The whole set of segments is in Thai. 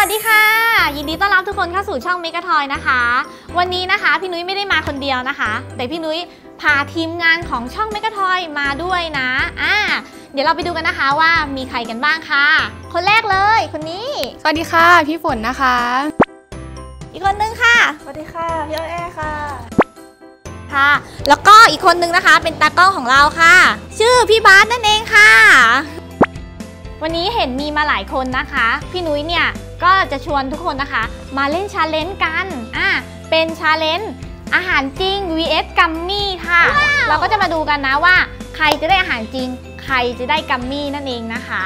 วัสดีค่ะ ยินดีต้อนรับทุกคนเข้าสู่ช่องเมกะทอยนะคะ วันนี้นะคะพี่นุ้ยไม่ได้มาคนเดียวนะคะ แต่พี่นุ้ยพาทีมงานของช่องเมกะทอยมาด้วยนะอ่าเดี๋ยวเราไปดูกันนะคะว่ามีใครกันบ้างค่ะ คนแรกเลยคนนี้ สวัสดีค่ะ พี่ฝนนะคะ อีกคนนึงค่ะ สวัสดีค่ะ พี่อ้อยแอค่ะ ค่ะ แล้วก็อีกคนนึงนะคะ เป็นตากล้องของเราค่ะ ชื่อพี่บาสนั่นเองค่ะ วันนี้เห็นมีมาหลายคนนะคะ พี่นุ้ยเนี่ย ก็จะชวนทุกคนนะคะ มาเล่นชาเลนจ์กัน อะ เป็นชาเลนจ์อาหารจริง vs กัมมี่ค่ะ เราก็จะมาดูกันนะว่า ใครจะได้อาหารจริง ใครจะได้กัมมี่นั่นเองนะคะ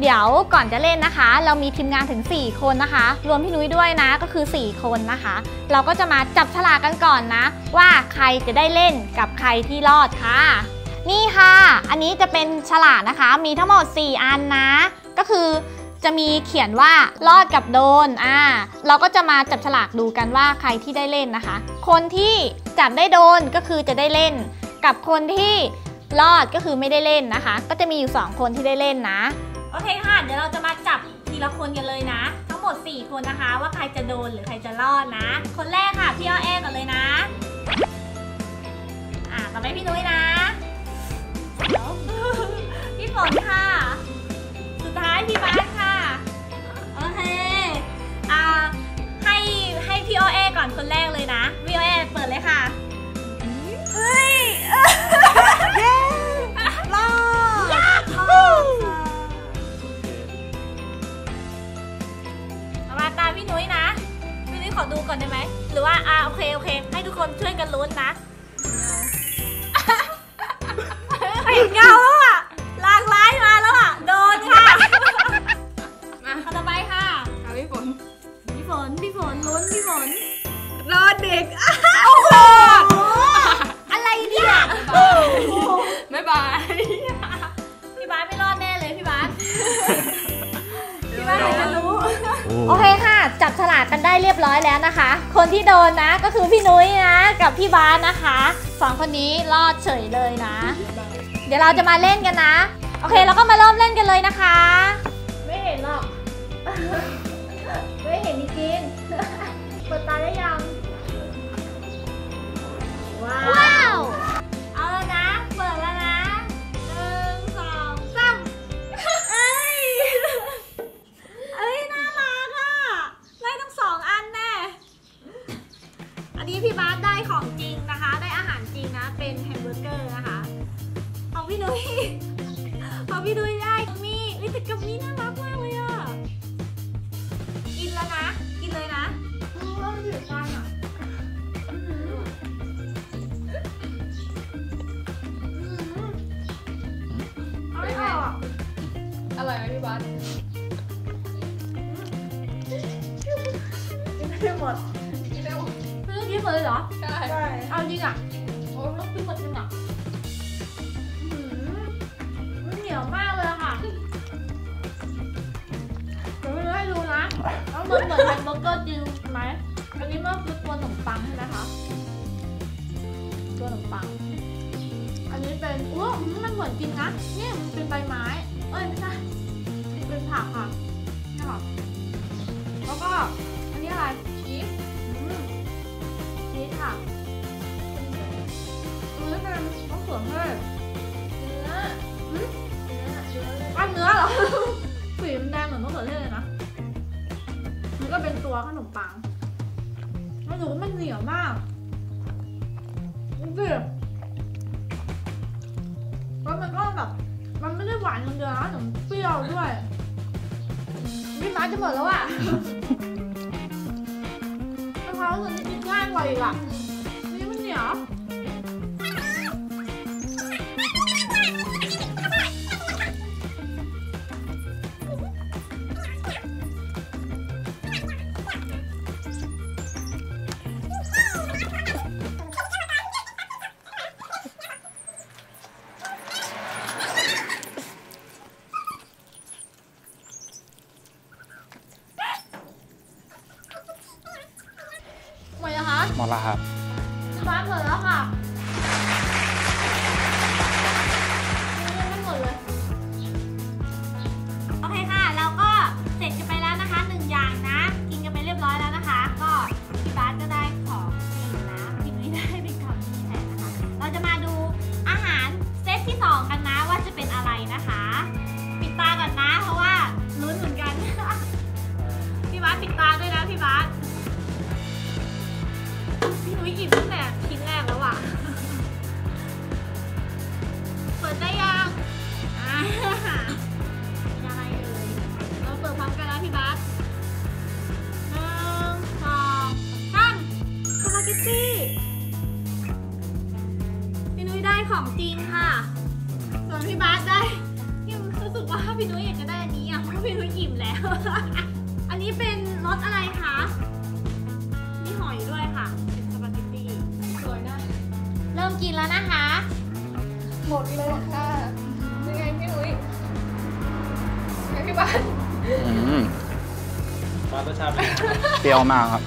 เดี๋ยวก่อนจะเล่นนะคะ เรามีทีมงานถึง 4 คนนะคะ รวมพี่นุ้ยด้วยนะก็คือ 4 คนนะคะ เราก็จะมาจับฉลากกันก่อนนะ ว่าใครจะได้เล่นกับใครที่รอดค่ะ นี่ค่ะ อันนี้จะเป็นฉลากนะคะ มีทั้งหมด 4 อันนะ ก็คือ จะมีเขียนว่ารอดกับโดนอ่าเราก็จะมาจับฉลากดูกันว่าใครที่ได้เล่นนะคะ คนที่จับได้โดนก็คือจะได้เล่น กับคนที่รอดก็คือไม่ได้เล่นนะคะ ก็จะมีอยู่ 2 คนที่ได้เล่นนะ โอเคค่ะ เดี๋ยวเราจะมาจับทีละคนกันเลยนะ ทั้งหมด 4 คนนะคะ ว่าใครจะโดนหรือใครจะรอดนะ คนแรกค่ะพี่อ้อแอกันเลยนะ อ่าต่อไปพี่นุ้ยนะพี่ฝนค่ะ สุดท้ายพี่บาส ก่อนคนแรกเลยนะพี่โอเอเปิดเลยค่ะเฮ้ยเย้รอดรอดค่ะเอามาตามพี่นุ้ยนะ พี่นุ้ยขอดูก่อนได้ไหม หรือว่า อ่าโอเคโอเค ให้ทุกคนช่วยกันลุ้นนะเห็นเงาแล้วอะลางร้ายมาแล้วอะ โดนค่ะ มาคนต่อไปค่ะค่ะพี่ฝน พี่ฝน พี่ฝนลุ้นพี่ฝน รอดเด็กโอ้โหอะไรเนี่ยบ๊ายบาย พี่บาสไม่รอดแน่เลยพี่บาสพี่บาสไหนจะรู้โอโอเคค่ะ จับฉลากกันได้เรียบร้อยแล้วนะคะ คนที่โดนนะก็คือพี่นุ้ยนะกับพี่บาสนะคะสองคนนี้รอดเฉยเลยนะ เดี๋ยวเราจะมาเล่นกันนะ โอเคเราก็มาเริ่มเล่นกันเลยนะคะ ไม่เห็นหรอก ไม่เห็นจริงๆเปิดตาได้ยัง ว้าว เอาแล้วนะ เปิดแล้วนะ เลยเหรอ ใช่ใช่เอาจริงอะ โอ้ยต้องกินหมดจริงอะอื้อหือมันเหนียวมากเลยอะค่ะเดี๋ยวไม่รู้ให้ดูนะแล้วมันเหมือนแฮมเบอร์เกอร์จริงไหมอันนี้มันคือตัวขนมปังใช่ไหมคะ ตัวขนมปัง อันนี้เป็นอุ้ยมันเหมือนจริงนะเนี่ยมันเป็นใบไม้ เอ้ยไม่ใช่มันเป็นผักค่ะนี่ค่ะแล้วก็ ก็เป็นตัวขนมปังไม่รู้ว่ามันเหนียวมากดูสิแล้วมันก็แบบ มันไม่ได้หวานอย่างเดียวนะแต่มันเปรี้ยวด้วยพี่ม้าจะหมดแล้วอะมะพร้าวรู้สึกนี่กินง่ายกว่าอีกอะนี่มันเหนียว หมดแล้วครับ พี่บานหมดแล้วค่ะ ของจริงค่ะ ส่วนพี่บาสได้พี่รู้สึกว่าพี่นุ้ยอยากจะได้อันนี้อะเพราะพี่นุ้ยอิ่มแล้ว อันนี้เป็นรสอะไรคะมีหอยด้วยค่ะเป็นสปาเกตตี้สวยนะเริ่มกินแล้วนะคะ หมดเลยค่ะยังไงพี่นุ้ยยังไงพี่บาสอืมบลารสชาติเปเปรี้ยวมากครับ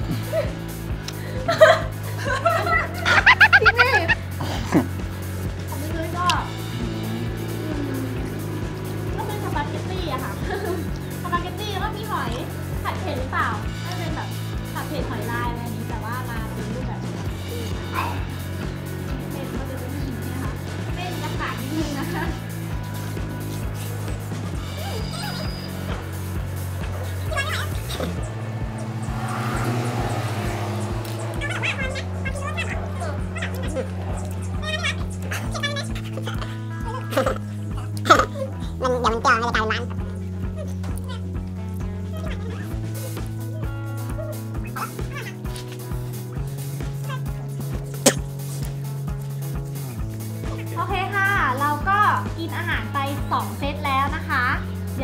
โอเคค่ะ เราก็กินอาหารไป 2 เซตแล้วนะคะ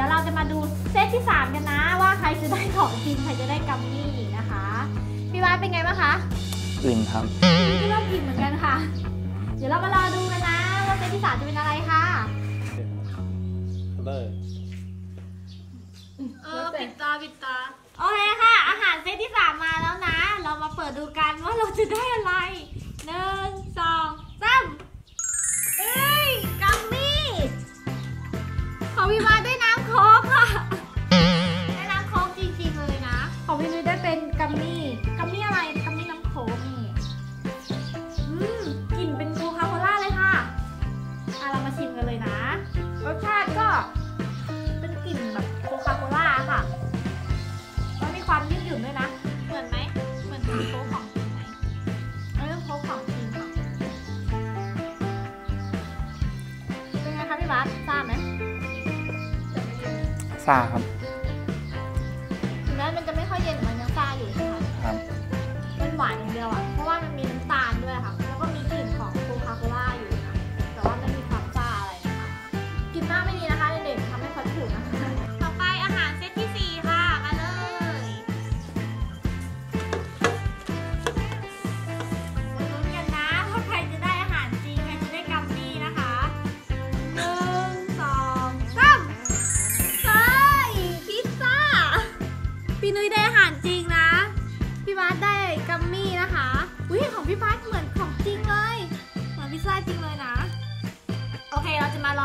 ดี๋ยวเราจะมาดูเซตที่ 3 กันนะว่าใครจะได้ของจริงใครจะได้กัมมี่นะคะ พี่ว่าเป็นไงบ้างคะอิ่มครับพี่ว่าอิ่มเหมือนกันค่ะ เดี๋ยวเรามารอดูกันนะว่าเซตที่ 3 จะเป็นอะไรค่ะเบอร์เออปิดตาปิดตาโอเคค่ะ อาหารเซตที่ 3 มาแล้วนะ เรามาเปิดดูกันว่าเราจะได้อะไรหนึ่งสอง ได้เป็นกัมมี่กัมมี่อะไรกัมมี่น้ำโค้กนี่อืมกลิ่นเป็นโคคาโคล่าเลยค่ะอะเรามาชิมกันเลยนะ รสชาติก็เป็นกลิ่นแบบโคคาโคล่าค่ะแล้วมีความยืดหยุ่นด้วยนะ เหมือนไหมเหมือนโค้กของจริงไหมเออโค้กของจริงค่ะเป็นไงคะพี่บัสทราบไหมซาครับ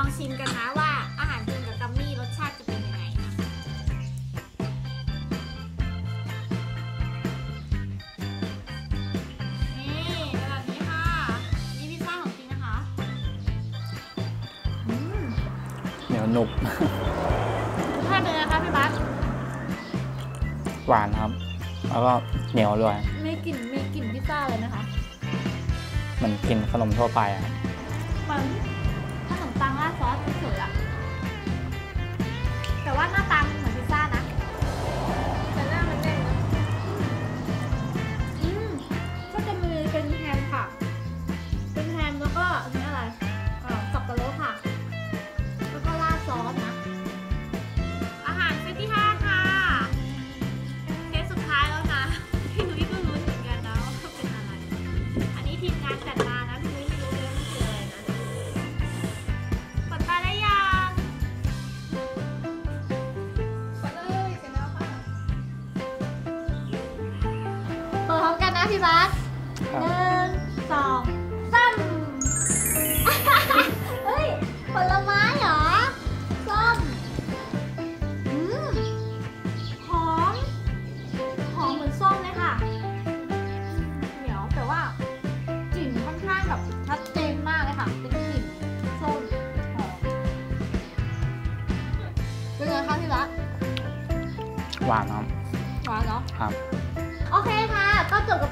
องชิมกันนะว่าอาหารจริงกับกัมมี่รสชาติจะเป็นยังไงนะนี่เป็นแบบนี้ค่ะ นี่พิซซ่าของจริงนะคะอืมเหนียวหนุบ รสชาติเป็นไงคะพี่บาสหวานครับ แล้วก็เหนียวด้วยมีกลิ่นมีกลิ่นพิซซ่าเลยนะคะ เหมือนกินขนมทั่วไปอะครับเหมือนขนมปังราด ซอสเฉยๆอะแต่ว่าหน้าตามัน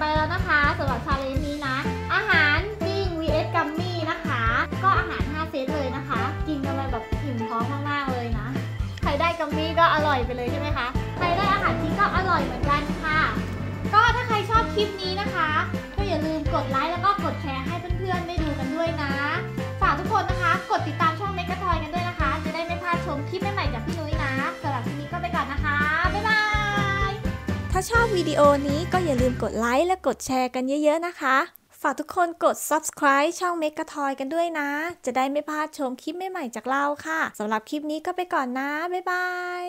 ไปแล้วนะคะสำหรับชาเลนจ์นี้นะ อาหารจริง vs กัมมี่นะคะ ก็อาหาร 5 เซตเลยนะคะ กินกันไปแบบอิ่มท้องมากๆเลยนะ ใครได้กัมมี่ก็อร่อยไปเลยใช่ไหมคะ ใครได้อาหารจริงก็อร่อยเหมือนกันค่ะ ก็ถ้าใครชอบคลิปนี้นะคะ ก็อย่าลืมกดไลค์แล้วก็กดแชร์ให้เพื่อนๆได้ดูกันด้วยนะ ฝากทุกคนนะคะ กดติดตาม ชอบวิดีโอนี้ก็อย่าลืมกดไลค์และกดแชร์กันเยอะๆนะคะ ฝากทุกคนกด subscribe ช่อง m e g a t o y กันด้วยนะ จะได้ไม่พลาดชมคลิปใหม่ๆจากเราค่ะสำหรับคลิปนี้ก็ไปก่อนนะ บ๊ายบาย